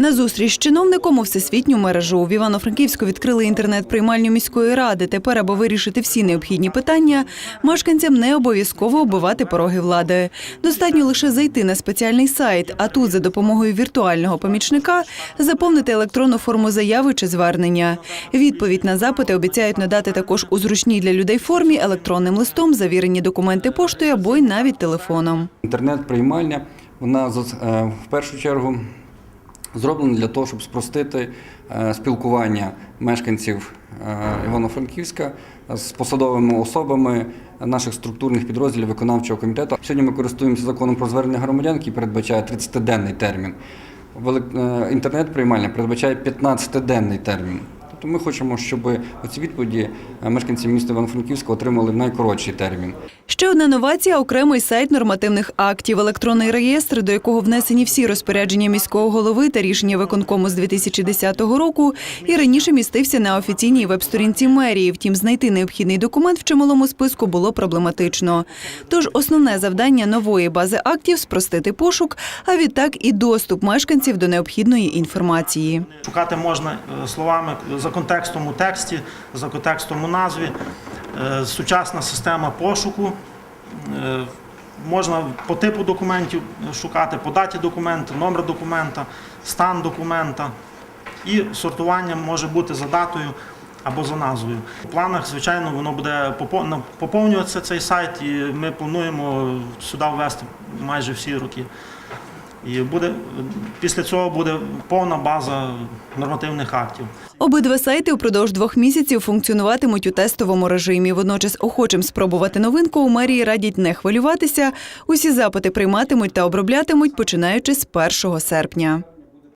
На зустріч з чиновником у всесвітню мережу в Івано-Франківську відкрили інтернет-приймальню міської ради. Тепер, аби вирішити всі необхідні питання, мешканцям не обов'язково оббивати пороги влади. Достатньо лише зайти на спеціальний сайт, а тут за допомогою віртуального помічника заповнити електронну форму заяви чи звернення. Відповідь на запити обіцяють надати також у зручній для людей формі електронним листом, завірені документи поштою або й навіть телефоном. Інтернет-приймальня, вона е, в першу чергу зроблена для того, щоб спростити е, спілкування мешканців е, Івано-Франківська з посадовими особами наших структурних підрозділів виконавчого комітету. Сьогодні ми користуємося законом про звернення громадян, який передбачає 30-денний термін. Е, Інтернет-приймальня передбачає 15-денний термін. Тобто ми хочемо, щоб оці відповіді е, мешканці міста Івано-Франківська отримали в найкоротший термін. Ще одна новація окремий сайт нормативних актів, електронний реєстр, до якого внесені всі розпорядження міського голови та рішення виконкому з 2010 року, і раніше містився на офіційній веб-сторінці мерії. Втім, знайти необхідний документ в чималому списку було проблематично. Тож основне завдання нової бази актів спростити пошук, а відтак і доступ мешканців до необхідної інформації. Шукати можна е, словами за контекстом у тексті, за контекстом у назві. Е, Сучасна система пошуку. Е, Можна по типу документів шукати, по даті документа, номер документа, стан документа. І сортування може бути за датою або за назвою. У планах, звичайно, воно буде поповнюватися цей сайт, і ми плануємо сюди ввести майже всі роки. І буде після цього буде повна база нормативних актів. Обидва сайти упродовж двох місяців функціонуватимуть у тестовому режимі. Водночас охочим спробувати новинку у мерії радять не хвилюватися. Усі запити прийматимуть та оброблятимуть починаючи з 1 серпня.